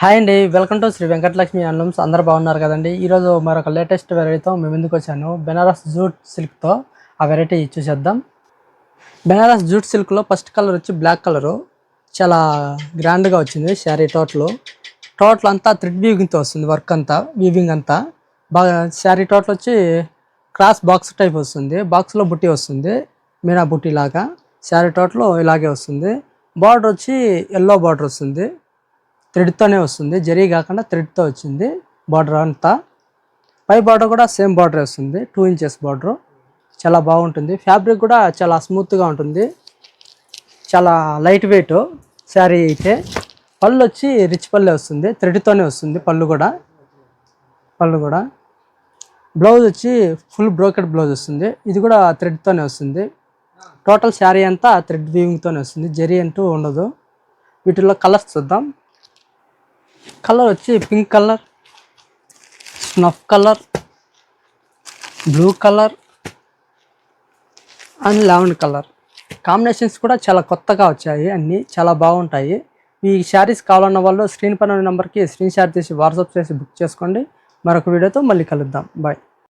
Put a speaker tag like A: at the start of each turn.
A: Hi అండి welcome to Shri Venkatalakshmi Annams అందరు బాగున్నారు కదండి? ఈరోజు మరొక లేటెస్ట్ వెరైటీతో మేము ఎందుకు వచ్చాను. బెనారస్ జూట్ సిల్క్తో ఆ వెరైటీ చూసేద్దాం. బెనారస్ జూట్ సిల్క్లో ఫస్ట్ కలర్ వచ్చి బ్లాక్ కలరు. చాలా గ్రాండ్గా వచ్చింది శారీ టోటల్. టోటల్ అంతా థ్రెడ్ వీవింగ్తో వస్తుంది వర్క్ అంతా వీవింగ్ అంతా. బాగా శారీ టోటల్ వచ్చి క్రాస్ బాక్స్ టైప్ వస్తుంది. బాక్స్లో బుట్టి వస్తుంది మీనా బుట్టి లాగా. శారీ టోటల్ ఇలాగే వస్తుంది. బార్డర్ వచ్చి ఎల్లో బార్డర్ వస్తుంది. థ్రెడ్తోనే వస్తుంది. జరీ కాకుండా థ్రెడ్తో వచ్చింది బార్డర్ అంతా. పై బార్డర్ కూడా సేమ్ బార్డర్ వస్తుంది. Two inches border. చాలా బాగుంటుంది. ఫ్యాబ్రిక్ కూడా చాలా స్మూత్గా ఉంటుంది. చాలా లైట్ వెయిట్ శారీ అయితే. పళ్ళు వచ్చి రిచ్ పళ్ళు వస్తుంది. థ్రెడ్తోనే వస్తుంది పళ్ళు కూడా. పళ్ళు కూడా. బ్లౌజ్ వచ్చి ఫుల్ బ్రోకెడ్ బ్లౌజ్ వస్తుంది. ఇది కూడా థ్రెడ్తోనే వస్తుంది. టోటల్ శారీ అంతా థ్రెడ్ వీవింగ్తోనే వస్తుంది. జరీ అంటూ ఉండదు. వీటిల్లో కలర్స్ చూద్దాం. కలర్ వచ్చి pink colour snuff colour blue colour and lemon colour. Combinations కూడా చాలా కొత్తగా వచ్చాయి అన్నీ చాలా బాగుంటాయి. ఈ శారీస్ కావాలన్న వాళ్ళు స్క్రీన్ పైన నెంబర్కి స్క్రీన్ షాట్ తీసి వాట్సాప్ చేసి బుక్ చేసుకోండి. మరొక వీడియోతో మళ్ళీ కలుద్దాం. బాయ్.